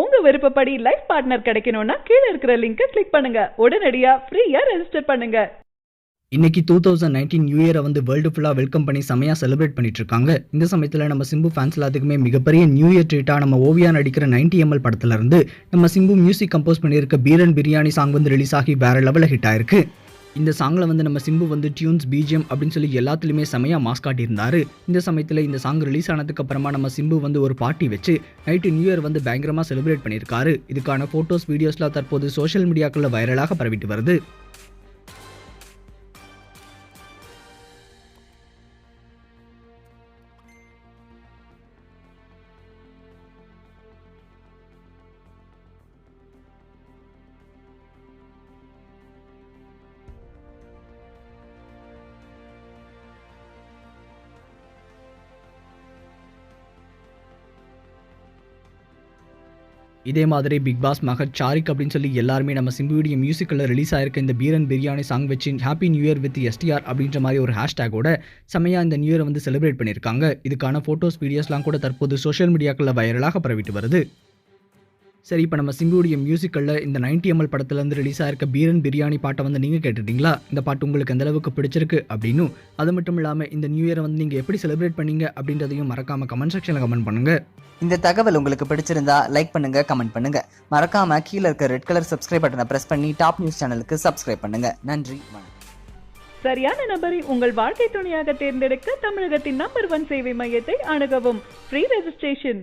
உங்க விருப்பப்படி life partner கிடைக்கணும்னா கீழே இருக்கிற லிங்கை கிளிக் பண்ணுங்க. உடனடியா ஃப்ரீயா ரெஜிஸ்டர் பண்ணுங்க. இன்னைக்கு டூ தௌசண்ட் நைன்டீன் நியூ இயரை வந்து வேர்ல்டு ஃபுல்லாக வெல்கம் பண்ணி செமையாக செலிப்ரேட் பண்ணிட்டு இருக்காங்க. இந்த சமயத்தில் நம்ம சிம்பு ஃபேன்ஸ் எல்லாத்துக்குமே மிகப்பெரிய நியூ இயர் ட்ரீட்டாக நம்ம ஓவியா நடிக்கிற 90 எம்எல் படத்துலேருந்து நம்ம சிம்பு மியூசிக் கம்போஸ் பண்ணியிருக்க பீரன் பிரியாணி சாங் வந்து ரிலீஸ் ஆகி வேற லெவலில் ஹிட் ஆயிருக்கு. இந்த சாங்கில் வந்து நம்ம சிம்பு வந்து டியூன்ஸ் பிஜிஎம் அப்படின்னு சொல்லி எல்லாத்துலேயுமே செமையாக மாஸ் காட்டியிருந்தார். இந்த சமயத்தில் இந்த சாங் ரிலீஸ் ஆனதுக்கு அப்புறமா நம்ம சிம்பு வந்து ஒரு பார்ட்டி வச்சு நைட்டு நியூ இயர் வந்து பயங்கரமாக செலிப்ரேட் பண்ணியிருக்காரு. இதுக்கான ஃபோட்டோஸ் வீடியோஸ்லாம் தற்போது சோஷியல் மீடியாக்களில் வைரலாக பரவிட்டு வருது. இதே மாதிரி பிக் பாஸ் மகத் சாரிக் அப்படின்னு சொல்லி எல்லாருமே நம்ம சிம்புடைய மியூசிக்கில் ரிலீஸ் ஆயிருக்க இந்த பீரன் பிரியாணி சாங் வச்சு happy new year with STR அப்படின்ற மாதிரி ஒரு ஹேஷ்டேகோட செமையாக இந்த நியூ இயரை வந்து செலிப்ரேட் பண்ணியிருக்காங்க. இதுக்கான ஃபோட்டோஸ் வீடியோஸ்லாம் கூட தற்போது சோஷியல் மீடியாக்களில் வைரலாக பரவிட்டு வருது. சரி இப்போ நம்ம சிம்புடைய மியூசிக்கலில் இந்த 90 எம்எல் படத்துலேருந்து ரிலீஸ் ஆயிருக்க பீரன் பிரியாணி பாட்டை வந்து நீங்கள் கேட்டுட்டீங்களா இந்த பாட்டு உங்களுக்கு எந்த அளவுக்கு பிடிச்சிருக்கு அப்படின்னும் அது மட்டும் இல்லாமல் இந்த நியூ இயரை வந்து நீங்கள் எப்படி செலிப்ரேட் பண்ணீங்க அப்படின்றதையும் மறக்காமல் கமெண்ட் செக்ஷனில் கமெண்ட் பண்ணுங்கள் இந்த தகவல் உங்களுக்கு பிடிச்சிருந்தா லைக் பண்ணுங்க கமெண்ட் பண்ணுங்க. மறக்காம கீழே இருக்க ரெட் கலர் சப்ஸ்கிரைப் பட்டனை பிரஸ் பண்ணி டாப் நியூஸ் சேனலுக்கு சப்ஸ்கிரைப் பண்ணுங்க. நன்றி வணக்கம். சரியான நபரை உங்கள் வாழ்க்கை துணையாக தேர்ந்தெடுக்க தமிழகத்தின் நம்பர் ஒன் சேவை மையத்தை அணுகவும். Free registration